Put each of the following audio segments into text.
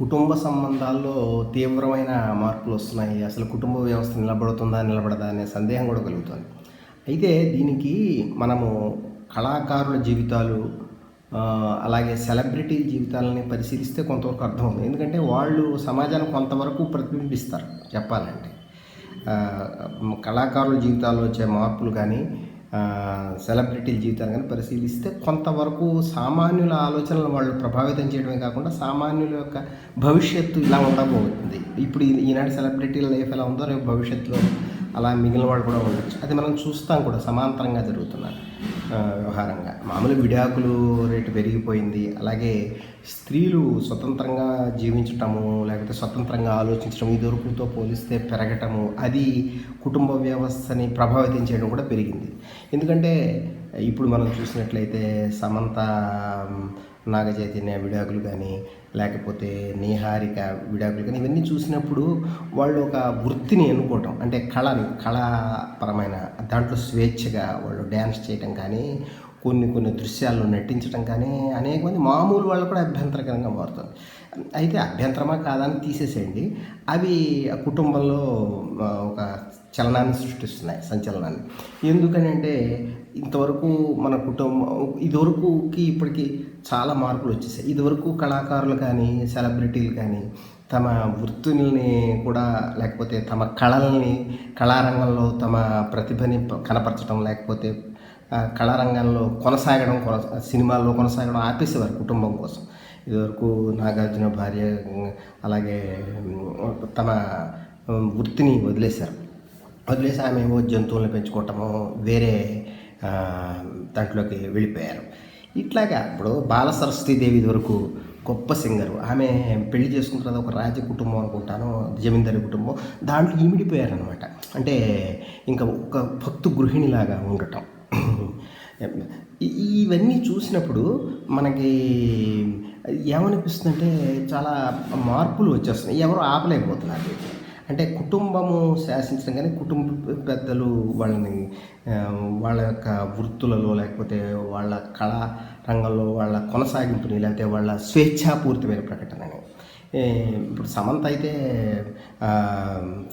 కుటుంబ సంబంధాల్లో తీవ్రమైన మార్పులు వస్తున్నాయి. అసలు కుటుంబ వ్యవస్థ నిలబడుతుందా నిలబడదా అనే సందేహం కూడా కలుగుతుంది. అయితే దీనికి మనము కళాకారుల జీవితాలు అలాగే సెలబ్రిటీ జీవితాలని పరిశీలిస్తే కొంతవరకు అర్థమవుతుంది ఎందుకంటే వాళ్ళు సమాజాన్ని కొంతవరకు ప్రతిబింబిస్తారు చెప్పాలంటే. కళాకారుల జీవితాల్లో వచ్చే మార్పులు కానీ సెలబ్రిటీల జీవితాన్ని కానీ పరిశీలిస్తే కొంతవరకు సామాన్యుల ఆలోచనలు వాళ్ళు ప్రభావితం చేయడమే కాకుండా సామాన్యుల యొక్క భవిష్యత్తు ఇలా ఉండబోతుంది. ఇప్పుడు ఈనాడు ఈనాటి సెలబ్రిటీల లైఫ్ ఎలా ఉందో రేపు భవిష్యత్తులో అలా మిగిలిన వాళ్ళు కూడా ఉండొచ్చు. అది మనం చూస్తాం కూడా సమాంతరంగా జరుగుతున్నారు వ్యవహారంగా. మామూలు విడాకులు రేటు పెరిగిపోయింది. అలాగే స్త్రీలు స్వతంత్రంగా జీవించటము లేకపోతే స్వతంత్రంగా ఆలోచించడం ఇదివరకుతో పోలిస్తే పెరగటము అది కుటుంబ వ్యవస్థని ప్రభావితం చేయడం కూడా పెరిగింది. ఎందుకంటే ఇప్పుడు మనం చూసినట్లయితే సమంత నాగ చైతన్య విడాకులు కానీ లేకపోతే నీహారిక విడాకులు కానీ ఇవన్నీ చూసినప్పుడు వాళ్ళు ఒక వృత్తిని ఎన్నుకోవటం అంటే కళని కళాపరమైన దాంట్లో స్వేచ్ఛగా వాళ్ళు డ్యాన్స్ చేయటం కానీ కొన్ని కొన్ని దృశ్యాల్లో నటించడం కానీ అనేక మంది మామూలు వాళ్ళు కూడా అభ్యంతరకరంగా మారుతుంది అయితే అభ్యంతరమా కాదని తీసేసేయండి. అవి ఆ కుటుంబంలో ఒక చలనాన్ని సృష్టిస్తున్నాయి సంచలనాన్ని. ఎందుకని అంటే ఇంతవరకు మన కుటుంబం ఇదివరకుకి ఇప్పటికి చాలా మార్పులు వచ్చేసాయి. ఇదివరకు కళాకారులు కానీ సెలబ్రిటీలు కానీ తమ వృత్తుల్ని కూడా లేకపోతే తమ కళల్ని కళారంగంలో తమ ప్రతిభని కనపరచడం లేకపోతే కళారంగంలో కొనసాగడం కొన సినిమాల్లో కొనసాగడం ఆపేసేవారు కుటుంబం కోసం. ఇదివరకు నాగార్జున భార్య అలాగే తమ వృత్తిని వదిలేశారు. వదిలేసి ఆమె ఏవో జంతువులను పెంచుకోవటము వేరే దాంట్లోకి వెళ్ళిపోయారు. ఇట్లాగా ఇప్పుడు బాల సరస్వతీదేవి వరకు గొప్ప సింగరు. ఆమె పెళ్ళి చేసుకున్న తర్వాత ఒక రాజ కుటుంబం అనుకుంటాను జమీందారి కుటుంబం. దాంట్లో ఈమిడిపోయారనమాట అంటే ఇంకా ఒక భక్తు గృహిణిలాగా ఉండటం. ఇవన్నీ చూసినప్పుడు మనకి ఏమనిపిస్తుందంటే చాలా మార్పులు వచ్చేస్తున్నాయి. ఎవరు ఆపలేకపోతున్నారు. వీటిని. అంటే కుటుంబము శాసించడం కానీ కుటుంబ పెద్దలు వాళ్ళని వాళ్ళ యొక్క వృత్తులలో లేకపోతే వాళ్ళ కళా రంగంలో వాళ్ళ కొనసాగింపుని లేకపోతే వాళ్ళ స్వేచ్ఛాపూరితమైన ప్రకటనని. ఇప్పుడు సమంత అయితే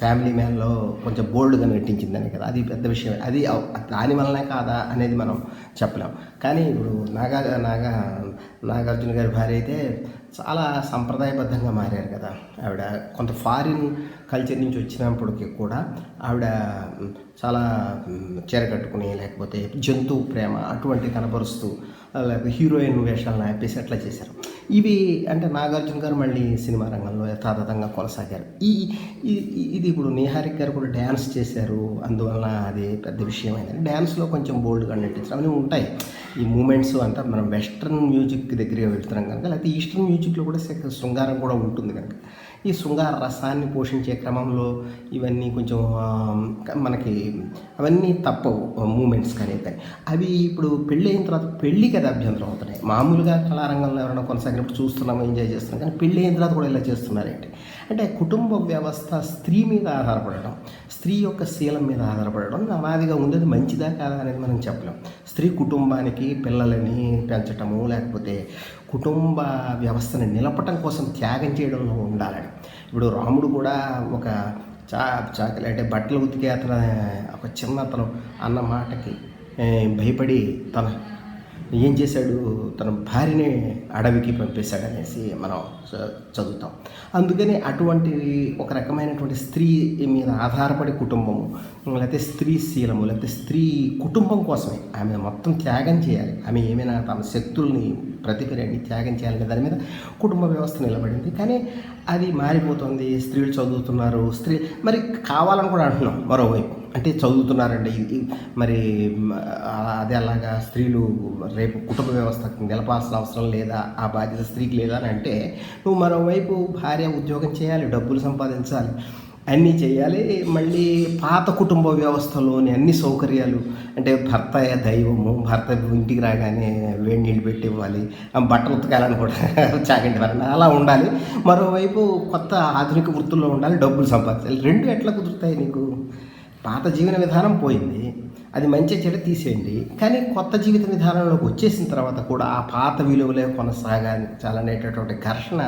ఫ్యామిలీ మ్యాన్లో కొంచెం బోల్డ్గా నటించిందని కదా అది పెద్ద విషయం అది దాని వల్లనే కాదా అనేది మనం చెప్పలేం. కానీ ఇప్పుడు నాగా నాగా నాగార్జున గారి భార్య అయితే చాలా సంప్రదాయబద్ధంగా మారారు కదా. ఆవిడ కొంత ఫారిన్ కల్చర్ నుంచి వచ్చినప్పటికీ కూడా ఆవిడ చాలా చెరగట్టుకుని చీర లేకపోతే జంతువు ప్రేమ అటువంటి కనపరుస్తూ లేకపోతే హీరోయిన్ వేషాలను ఆపేసి అట్లా చేశారు. ఇవి అంటే నాగార్జున గారు మళ్ళీ సినిమా రంగంలో యథాతథంగా కొనసాగారు. ఈ ఇది ఇప్పుడు నిహారిక్ గారు కూడా డ్యాన్స్ చేశారు అందువలన అది పెద్ద విషయం అయింది డ్యాన్స్లో కొంచెం బోల్డ్గా నటించడం అవన్నీ ఉంటాయి. ఈ మూమెంట్స్ అంతా మనం వెస్ట్రన్ మ్యూజిక్ దగ్గరికి వెళ్తున్నాం కనుక లేకపోతే ఈస్టర్న్ మ్యూజిక్లో కూడా శృంగారం కూడా ఉంటుంది కనుక. ఈ శృంగార రసాన్ని పోషించే క్రమంలో ఇవన్నీ కొంచెం మనకి అవన్నీ తప్పవు మూమెంట్స్ కానీ అవి ఇప్పుడు పెళ్ళి అయిన తర్వాత పెళ్ళికి అది అభ్యంతరం అవుతున్నాయి. మామూలుగా కళారంగంలో ఎవరైనా కొనసాగినప్పుడు చూస్తున్నాం ఎంజాయ్ చేస్తున్నాం కానీ పెళ్ళి అయిన తర్వాత కూడా ఇలా చేస్తున్నారేంటి? అంటే కుటుంబ వ్యవస్థ స్త్రీ మీద ఆధారపడడం స్త్రీ యొక్క శీలం మీద ఆధారపడడం అనాదిగా ఉండేది మంచిదా కాదా అనేది మనం చెప్పలేం. స్త్రీ కుటుంబానికి పిల్లలని పెంచటము లేకపోతే కుటుంబ వ్యవస్థను నిలపటం కోసం త్యాగం చేయడంలో ఉండాలని. ఇప్పుడు రాముడు కూడా ఒక చా చాకలి అంటే బట్టలు ఉతికే అతను ఒక చిన్న అతను అన్న మాటకి భయపడి తన ఏం చేశాడు? తన భార్యని అడవికి పంపేశాడనేసి మనం చ- చదువుతాం. అందుకని అటువంటి ఒక రకమైనటువంటి స్త్రీ మీద ఆధారపడి కుటుంబము లేకపోతే స్త్రీ శీలము లేకపోతే స్త్రీ కుటుంబం కోసమే ఆమె మొత్తం త్యాగం చేయాలి. ఆమె ఏమైనా తమ శక్తుల్ని ప్రతిఫలని త్యాగం చేయాలనే దాని మీద కుటుంబ వ్యవస్థ నిలబడింది. కానీ అది మారిపోతుంది. స్త్రీలు చదువుతున్నారు. స్త్రీ మరి కావాలని కూడా అంటున్నాం మరోవైపు. అంటే చదువుతున్నారండి. ఇది మరి అదే అలాగా స్త్రీలు రేపు కుటుంబ వ్యవస్థకు నిలపాల్సిన అవసరం లేదా ఆ బాధ్యత స్త్రీకి లేదా అని అంటే నువ్వు మరోవైపు భార్య ఉద్యోగం చేయాలి డబ్బులు సంపాదించాలి అన్నీ చేయాలి మళ్ళీ పాత కుటుంబ వ్యవస్థలోని అన్ని సౌకర్యాలు అంటే భర్త దైవము భర్త ఇంటికి రాగానే వేడి నీళ్ళు పెట్టి ఇవ్వాలి బట్టలు ఉతకాలని కూడా చాగంటి వరణ అలా ఉండాలి. మరోవైపు కొత్త ఆధునిక వృత్తుల్లో ఉండాలి డబ్బులు సంపాదించాలి. రెండు ఎట్లా కుదురుతాయి నీకు? పాత జీవన విధానం పోయింది అది మంచి చెడు తీసేయండి. కానీ కొత్త జీవిత విధానంలోకి వచ్చేసిన తర్వాత కూడా ఆ పాత విలువలే కొనసాగించాలనేటటువంటి ఘర్షణ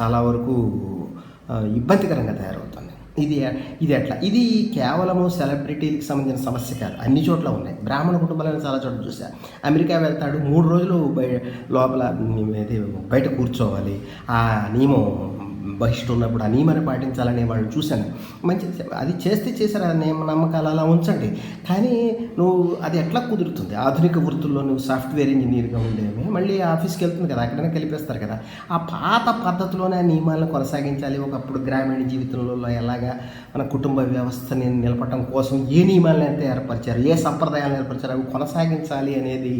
చాలా వరకు ఇబ్బందికరంగా తయారవుతుంది. ఇది ఇది ఎట్లా? ఇది కేవలము సెలబ్రిటీలకు సంబంధించిన సమస్య కాదు. అన్ని చోట్ల ఉన్నాయి. బ్రాహ్మణ కుటుంబాలను చాలా చోట్ల చూసా అమెరికా వెళ్తాడు మూడు రోజులు బయ లోపల బయట కూర్చోవాలి. ఆ నియమం బహిష్టు ఉన్నప్పుడు ఆ నియమాన్ని పాటించాలనే వాళ్ళని చూశాను. మంచి అది చేస్తే చేశారు ఆ నియమ నమ్మకాలు అలా ఉంచండి. కానీ నువ్వు అది ఎట్లా కుదురుతుంది? ఆధునిక వృత్తుల్లో నువ్వు సాఫ్ట్వేర్ ఇంజనీర్గా ఉండేవి మళ్ళీ ఆఫీస్కి వెళ్తుంది కదా అక్కడనే కలిపేస్తారు కదా. ఆ పాత పద్ధతిలోనే ఆ నియమాలను కొనసాగించాలి. ఒకప్పుడు గ్రామీణ జీవితంలో ఎలాగా మన కుటుంబ వ్యవస్థని నిలపడం కోసం ఏ నియమాలను అయితే ఏర్పరిచారు ఏ సంప్రదాయాలను ఏర్పరిచారు అవి కొనసాగించాలి అనేది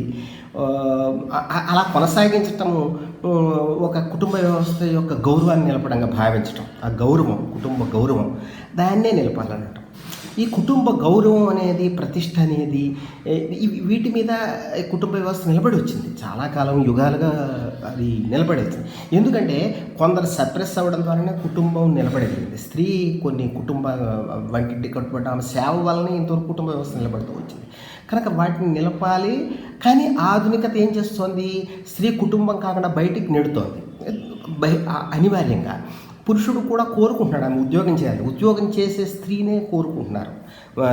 అలా కొనసాగించటము ఒక కుటుంబ వ్యవస్థ యొక్క గౌరవాన్ని నిలపడంగా భావించటం. ఆ గౌరవం కుటుంబ గౌరవం దాన్నే నిలపాలని ఈ కుటుంబ గౌరవం అనేది ప్రతిష్ట అనేది వీటి మీద ఈ కుటుంబ వ్యవస్థ నిలబడి వచ్చింది. చాలా కాలం యుగాలుగా అది నిలబడి వచ్చింది. ఎందుకంటే కొందరు సప్రెస్ అవ్వడం ద్వారానే కుటుంబం నిలబడేది. స్త్రీ కొన్ని కుటుంబ వంటింటి కట్టుబడి ఆమె సేవ వల్లనే ఇంతవరకు కుటుంబ వ్యవస్థ నిలబడుతూ వచ్చింది. కనుక వాటిని నిలపాలి. కానీ ఆధునికత ఏం చేస్తోంది? స్త్రీ కుటుంబం కాకుండా బయటికి నెడుతోంది. బై అనివార్యంగా. పురుషుడు కూడా కోరుకుంటున్నాడు ఆమె ఉద్యోగం చేయాలి. ఉద్యోగం చేసే స్త్రీనే కోరుకుంటున్నారు.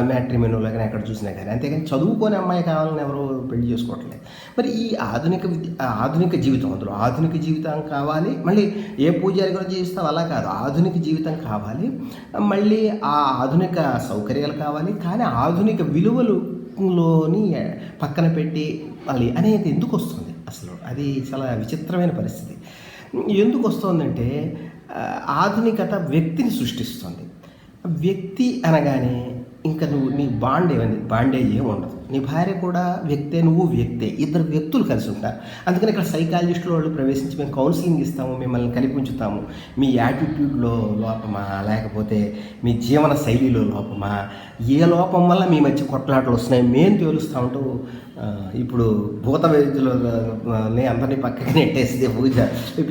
మ్యాట్రిమెనోలో కానీ ఎక్కడ చూసినా కానీ. అంతేగాని చదువుకోని అమ్మాయి కావాలని ఎవరు పెళ్ళి చేసుకోవట్లేదు మరి ఈ ఆధునిక విద్య ఆధునిక జీవితం అందులో ఆధునిక జీవితం కావాలి మళ్ళీ ఏ పూజారి కూడా జీవిస్తావు? అలా కాదు. ఆధునిక జీవితం కావాలి మళ్ళీ ఆ ఆధునిక సౌకర్యాలు కావాలి కానీ ఆధునిక విలువలులోని పక్కన పెట్టి మళ్ళీ అనేది ఎందుకు వస్తుంది? అసలు అది చాలా విచిత్రమైన పరిస్థితి. ఎందుకు వస్తుందంటే ఆధునికత వ్యక్తిని సృష్టిస్తుంది. వ్యక్తి అనగానే ఇంకా నువ్వు నీ బాండ్ ఏమైంది? బాండేజ్ ఏమి ఉండదు. నీ భార్య కూడా వ్యక్తే నువ్వు వ్యక్తే. ఇద్దరు వ్యక్తులు కలిసి ఉంటారు. అందుకని ఇక్కడ సైకాలజిస్టులు వాళ్ళు ప్రవేశించి మేము కౌన్సిలింగ్ ఇస్తాము మిమ్మల్ని కలిపి ఉంచుతాము. మీ యాటిట్యూడ్లో లోపమా? లేకపోతే మీ జీవన శైలిలో లోపమా? ఏ లోపం వల్ల మీ మధ్య కొట్లాటలు వస్తున్నాయి? మేము తేలుస్తూ ఉంటూ ఇప్పుడు భూత వైద్యులని అందరినీ పక్కకి నెట్టేసి పూజ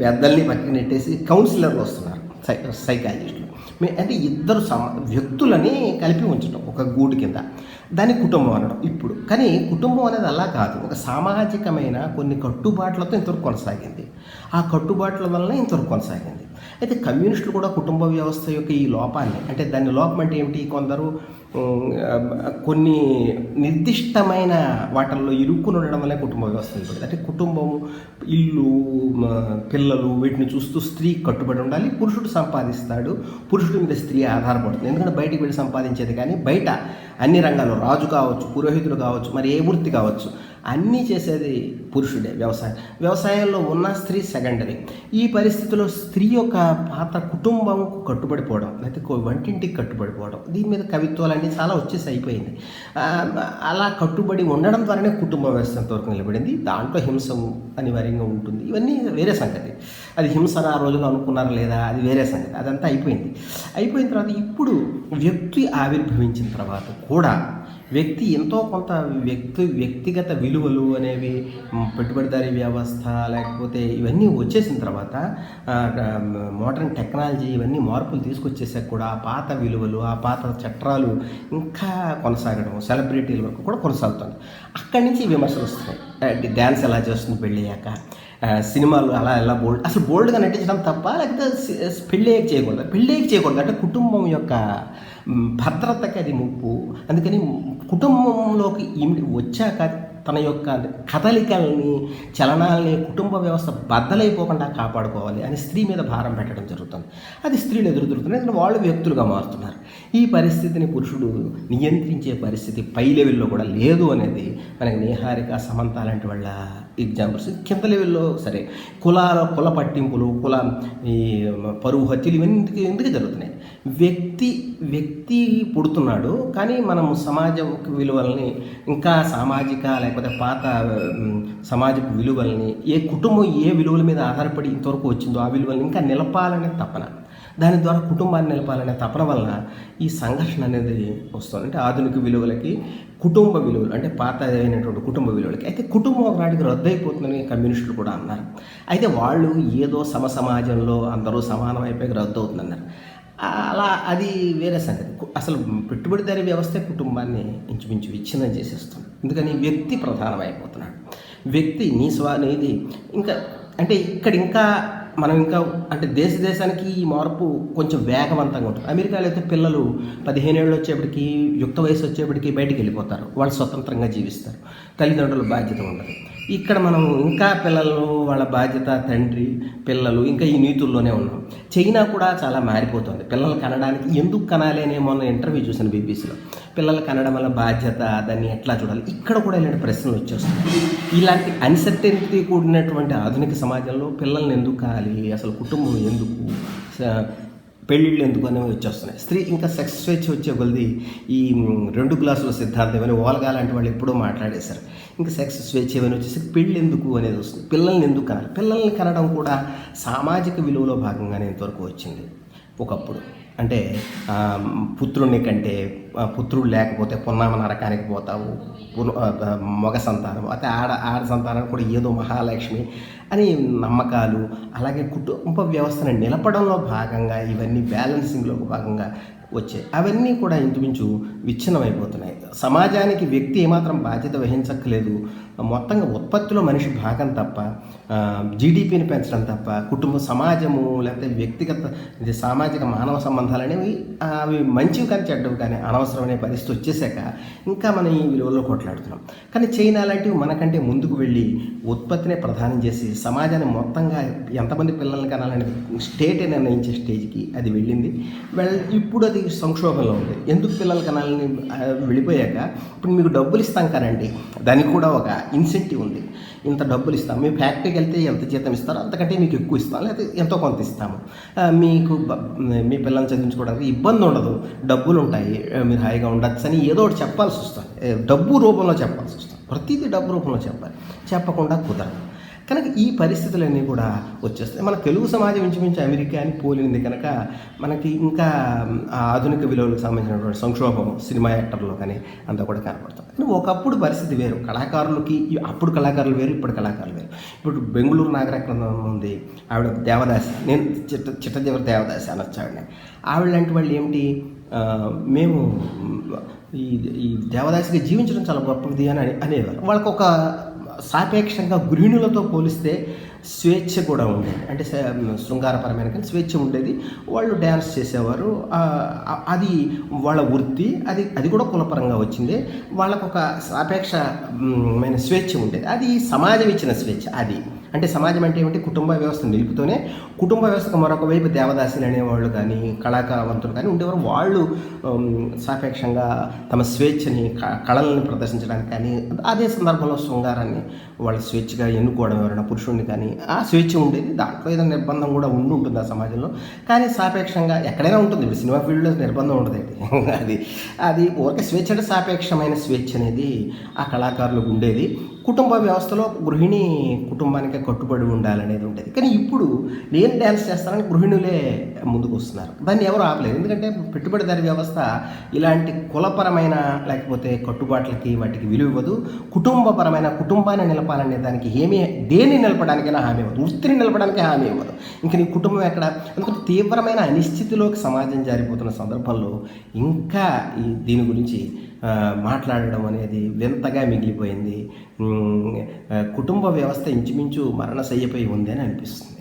పెద్దల్ని పక్కకి నెట్టేసి కౌన్సిలర్లు వస్తున్నారు. సై సైకాలజిస్టులు అంటే ఇద్దరు సమ వ్యక్తులని కలిపి ఉంచడం ఒక గూడు కింద. దాన్ని కుటుంబం అనడం ఇప్పుడు. కానీ కుటుంబం అనేది అలా కాదు. ఒక సామాజికమైన కొన్ని కట్టుబాట్లతో ఇంతవరకు కొనసాగింది. ఆ కట్టుబాట్ల వలన ఇంతవరకు కొనసాగింది. అయితే కమ్యూనిస్టులు కూడా కుటుంబ వ్యవస్థ యొక్క ఈ లోపాన్ని అంటే దాని లోపం అంటే ఏమిటి? కొందరు కొన్ని నిర్దిష్టమైన వాటిల్లో ఇరుక్కుని ఉండడం వల్ల కుటుంబ వ్యవస్థ నిలబడింది అంటే కుటుంబం ఇల్లు పిల్లలు వీటిని చూస్తూ స్త్రీ కట్టుబడి ఉండాలి పురుషుడు సంపాదిస్తాడు పురుషుడి మీద స్త్రీ ఆధారపడుతుంది. ఎందుకంటే బయటికి వెళ్ళి సంపాదించేది కానీ బయట అన్ని రంగాల్లో రాజు కావచ్చు పురోహితుడు కావచ్చు మరి ఏ వృత్తి కావచ్చు అన్నీ చేసేది పురుషుడే వ్యవసాయం. వ్యవసాయంలో ఉన్న స్త్రీ సెకండరీ. ఈ పరిస్థితిలో స్త్రీ యొక్క పాత్ర కుటుంబంకు కట్టుబడిపోవడం లేకపోతే వంటింటికి కట్టుబడిపోవడం దీని మీద కవిత్వాలన్నీ చాలా వచ్చేసి అయిపోయింది. అలా కట్టుబడి ఉండడం ద్వారానే కుటుంబ వ్యవస్థ వరకు నిలబడింది. దాంట్లో హింస అనివార్యంగా ఉంటుంది. ఇవన్నీ వేరే సంగతి. అది హింస ఆ రోజుల్లో అనుకున్నారా లేదా? అది వేరే సంగతి. అదంతా అయిపోయింది. అయిపోయిన తర్వాత ఇప్పుడు వ్యక్తి ఆవిర్భవించిన తర్వాత కూడా వ్యక్తి ఎంతో కొంత వ్యక్తి వ్యక్తిగత విలువలు అనేవి పెట్టుబడిదారీ వ్యవస్థ లేకపోతే ఇవన్నీ వచ్చేసిన తర్వాత మోడర్న్ టెక్నాలజీ ఇవన్నీ మార్పులు తీసుకొచ్చేసాక కూడా ఆ పాత విలువలు ఆ పాత చట్రాలు ఇంకా కొనసాగడం సెలబ్రిటీల వరకు కూడా కొనసాగుతుంది. అక్కడి నుంచి విమర్శలు వస్తున్నాయి. డ్యాన్స్ ఎలా చేస్తుంది పెళ్ళయ్యాక సినిమాలు అలా ఎలా బోల్డ్ అసలు బోల్డ్గా నటించడం తప్ప లేకపోతే సి- చేయకూడదు? పెళ్ళికి చేయకూడదు? అంటే కుటుంబం యొక్క భద్రతకి అది ముప్పు. అందుకని కుటుంబంలోకి ఇమిడి వచ్చాక తన యొక్క కదలికల్ని చలనాల్ని కుటుంబ వ్యవస్థ బద్దలైపోకుండా కాపాడుకోవాలి అని స్త్రీ మీద భారం పెట్టడం జరుగుతుంది. అది స్త్రీలు ఎదురు ఎందుకంటే వాళ్ళు వ్యక్తులుగా మారుతున్నారు. ఈ పరిస్థితిని పురుషుడు నియంత్రించే పరిస్థితి పై లెవెల్లో కూడా లేదు అనేది మనకి నేహారిక సమంత లాంటి వాళ్ళ ఎగ్జాంపుల్స్ కింద లెవెల్లో సరే కులాల కుల పట్టింపులు కుల ఈ పరువు హత్యలు ఇవన్నీ ఎందుకు ఎందుకు జరుగుతున్నాయి? వ్యక్తి వ్యక్తి పుడుతున్నాడు కానీ మనం సమాజ విలువల్ని ఇంకా సామాజిక లేకపోతే పాత సమాజపు విలువల్ని ఏ కుటుంబం ఏ విలువల మీద ఆధారపడి ఇంతవరకు వచ్చిందో ఆ విలువల్ని ఇంకా నిలపాలనే తపన. దాని ద్వారా కుటుంబాన్ని నిలపాలనే తపన వల్ల ఈ సంఘర్షణ అనేది వస్తుంది. అంటే ఆధునిక విలువలకి కుటుంబ విలువలు అంటే పాత అయినటువంటి కుటుంబ విలువలకి. అయితే కుటుంబం ఒకనాటికి రద్దయిపోతుందని కమ్యూనిస్టులు కూడా అన్నారు. అయితే వాళ్ళు ఏదో సమ సమాజంలో అందరూ సమానం అయిపోయి రద్దు అవుతుందన్నారు అలా అది వేరే సంగతి. అసలు పెట్టుబడిదారీ వ్యవస్థే కుటుంబాన్ని ఇంచుమించు విచ్ఛిన్నం చేసేస్తుంది. ఎందుకని? వ్యక్తి ప్రధానమైపోతున్నాడు. వ్యక్తి నీ స్వా నీది ఇంకా అంటే ఇక్కడ ఇంకా మనం ఇంకా అంటే దేశ దేశానికి ఈ మార్పు కొంచెం వేగవంతంగా ఉంటుంది. అమెరికాలో అయితే పిల్లలు పదిహేను ఏళ్ళు వచ్చేప్పటికి యుక్త వయసు వచ్చేప్పటికి బయటికి వెళ్ళిపోతారు. వాళ్ళు స్వతంత్రంగా జీవిస్తారు. తల్లిదండ్రుల బాధ్యత ఉండదు. ఇక్కడ మనం ఇంకా పిల్లలు వాళ్ళ బాధ్యత తండ్రి పిల్లలు ఇంకా ఈ నీతుల్లోనే ఉన్నాం. చైనా కూడా చాలా మారిపోతుంది. పిల్లలు కనడానికి ఎందుకు కనాలి అనే మొన్న ఇంటర్వ్యూ చూసాను బీబీసీలో పిల్లలు కనడం వల్ల బాధ్యత దాన్ని ఎట్లా చూడాలి? ఇక్కడ కూడా ఇలాంటి ప్రశ్నలు వచ్చేస్తాయి ఇలాంటి అన్సర్టెనిటీ కూడినటువంటి ఆధునిక సమాజంలో పిల్లల్ని ఎందుకు కాలి అసలు కుటుంబం ఎందుకు? పెళ్ళిళ్ళు ఎందుకు అనేవి వచ్చేస్తున్నాయి. స్త్రీ ఇంకా సెక్స్ స్వేచ్ఛ వచ్చే కొలది ఈ రెండు గ్లాసుల సిద్ధాంతం ఏమైనా ఓలగా లాంటి వాళ్ళు ఎప్పుడూ మాట్లాడేశారు. ఇంకా సెక్స్ స్వేచ్ఛ ఏమైనా వచ్చేసి పెళ్ళి ఎందుకు అనేది వస్తుంది. పిల్లల్ని ఎందుకు కనాలి పిల్లల్ని కనడం కూడా సామాజిక విలువలో భాగంగానే ఇంతవరకు వచ్చింది. ఒకప్పుడు అంటే పుత్రుడిని కంటే పుత్రుడు లేకపోతే పున్నామ నరకానికి పోతావు పున- మగ సంతానం అయితే ఆడ ఆడ సంతానం కూడా ఏదో మహాలక్ష్మి అని నమ్మకాలు అలాగే కుటుంబ వ్యవస్థను నిలపడంలో భాగంగా ఇవన్నీ బ్యాలెన్సింగ్లో భాగంగా వచ్చాయి అవన్నీ కూడా ఇంచుమించు విచ్ఛిన్నమైపోతున్నాయి. సమాజానికి వ్యక్తి ఏమాత్రం బాధ్యత వహించక్కలేదు మొత్తంగా ఉత్పత్తిలో మనిషి భాగం తప్ప జీడిపిని పెంచడం తప్ప కుటుంబ సమాజము లేకపోతే వ్యక్తిగత ఇది సామాజిక మానవ సంబంధాలు అనేవి అవి మంచివి కానీ చెడ్డవి కానీ అనవసరమైన పరిస్థితి వచ్చేసాక ఇంకా మనం ఈ విలువల్లో కొట్లాడుతున్నాం. కానీ చైనా లాంటివి మనకంటే ముందుకు వెళ్ళి ఉత్పత్తినే ప్రధానం చేసి సమాజాన్ని మొత్తంగా ఎంతమంది పిల్లల్ని కనాలని స్టేటే నిర్ణయించే స్టేజ్కి అది వెళ్ళింది. వెళ్ ఇప్పుడు అది సంక్షోభంలో ఉంది. ఎందుకు పిల్లలు కనాలని వెళ్ళిపోయాక? ఇప్పుడు మీకు డబ్బులు ఇస్తాం కదండి దానికి కూడా ఒక ఇన్సెంటివ్ ఉంది. ఇంత డబ్బులు ఇస్తాం. మీ ఫ్యాక్టరీకి వెళ్తే ఎంత జీతం ఇస్తారో అంతకంటే మీకు ఎక్కువ ఇస్తాం. లేకపోతే ఎంతో కొంత ఇస్తాము. మీకు మీ పిల్లల్ని చదివించుకోవడానికి ఇబ్బంది ఉండదు. డబ్బులు ఉంటాయి. మీరు హాయిగా ఉండొచ్చు అని ఏదో ఒకటి చెప్పాల్సి వస్తుంది. డబ్బు రూపంలో చెప్పాల్సి వస్తుంది. ప్రతిదీ డబ్బు రూపంలో చెప్పాలి. చెప్పకుండా కుదరదు. కనుక ఈ పరిస్థితులన్నీ కూడా వచ్చేస్తాయి. మన తెలుగు సమాజం ఇంచుమించు అమెరికా అని పోలింది కనుక మనకి ఇంకా ఆధునిక విలువలకు సంబంధించినటువంటి సంక్షోభం సినిమా యాక్టర్లో కానీ అంతా కూడా కనపడుతుంది కానీ ఒకప్పుడు పరిస్థితి వేరు. కళాకారులకి అప్పుడు కళాకారులు వేరు ఇప్పుడు కళాకారులు వేరు. ఇప్పుడు బెంగళూరు నాగరత్నం ఉంది. ఆవిడ దేవదాసి నేను చిట్ట చిట్టదేవర దేవదాసి అనొచ్చు ఆవిడని ఆవిడ లాంటి వాళ్ళు ఏమిటి? మేము ఈ ఈ దేవదాసిగా జీవించడం చాలా గొప్పది అని అనేవారు. వాళ్ళకి ఒక సాపేక్షంగా గృహిణులతో పోలిస్తే స్వేచ్ఛ కూడా ఉండేది అంటే శృంగారపరమైన కానీ స్వేచ్ఛ ఉండేది. వాళ్ళు డ్యాన్స్ చేసేవారు. అది వాళ్ళ వృత్తి. అది అది కూడా కులపరంగా వచ్చింది. వాళ్ళకు ఒక సాపేక్షమైన స్వేచ్ఛ ఉండేది. అది సమాజం ఇచ్చిన స్వేచ్ఛ. అది. అంటే సమాజం అంటే ఏమిటి? కుటుంబ వ్యవస్థ నిలుపుతూనే కుటుంబ వ్యవస్థకు మరొక వైపు దేవదాసులు అనేవాళ్ళు కానీ కళాకారవంతులు కానీ ఉండేవారు. వాళ్ళు సాపేక్షంగా తమ స్వేచ్ఛని క- కళలను ప్రదర్శించడానికి కానీ అదే సందర్భంలో శృంగారాన్ని వాళ్ళు స్వేచ్ఛగా ఎన్నుకోవడం ఎవరైనా పురుషుడిని కానీ ఆ స్వేచ్ఛ ఉండేది. దాంట్లో ఏదైనా నిర్బంధం కూడా ఉండి ఉంటుంది ఆ సమాజంలో. కానీ సాపేక్షంగా ఎక్కడైనా ఉంటుంది. ఇప్పుడు సినిమా ఫీల్డ్లో నిర్బంధం ఉండదు. అది అది ఊరికే స్వేచ్ఛ సాపేక్షమైన స్వేచ్ఛ అనేది ఆ కళాకారులకు ఉండేది. కుటుంబ వ్యవస్థలో గృహిణి కుటుంబానికి కట్టుబడి ఉండాలనేది ఉంటుంది. కానీ ఇప్పుడు నేను డ్యాన్స్ చేస్తానని గృహిణులే ముందుకు వస్తున్నారు. దాన్ని ఎవరు ఆపలేదు ఎందుకంటే పెట్టుబడిదారి వ్యవస్థ ఇలాంటి కులపరమైన లేకపోతే కట్టుబాట్లకి వాటికి విలువ ఇవ్వదు. కుటుంబపరమైన కుటుంబాన్ని నిలపాలనే దానికి ఏమీ దేన్ని నిలపడానికైనా హామీ ఇవ్వదు. వృత్తిని నిలపడానికి హామీ ఇవ్వదు. ఇంక నీ కుటుంబం ఎక్కడ? ఎందుకంటే తీవ్రమైన అనిశ్చితిలోకి సమాజం జారిపోతున్న సందర్భంలో ఇంకా ఈ దీని గురించి మాట్లాడడం అనేది వింతగా మిగిలిపోయింది. కుటుంబ వ్యవస్థ ఇంచుమించు మరణశయ్యపై ఉంది అని అనిపిస్తుంది.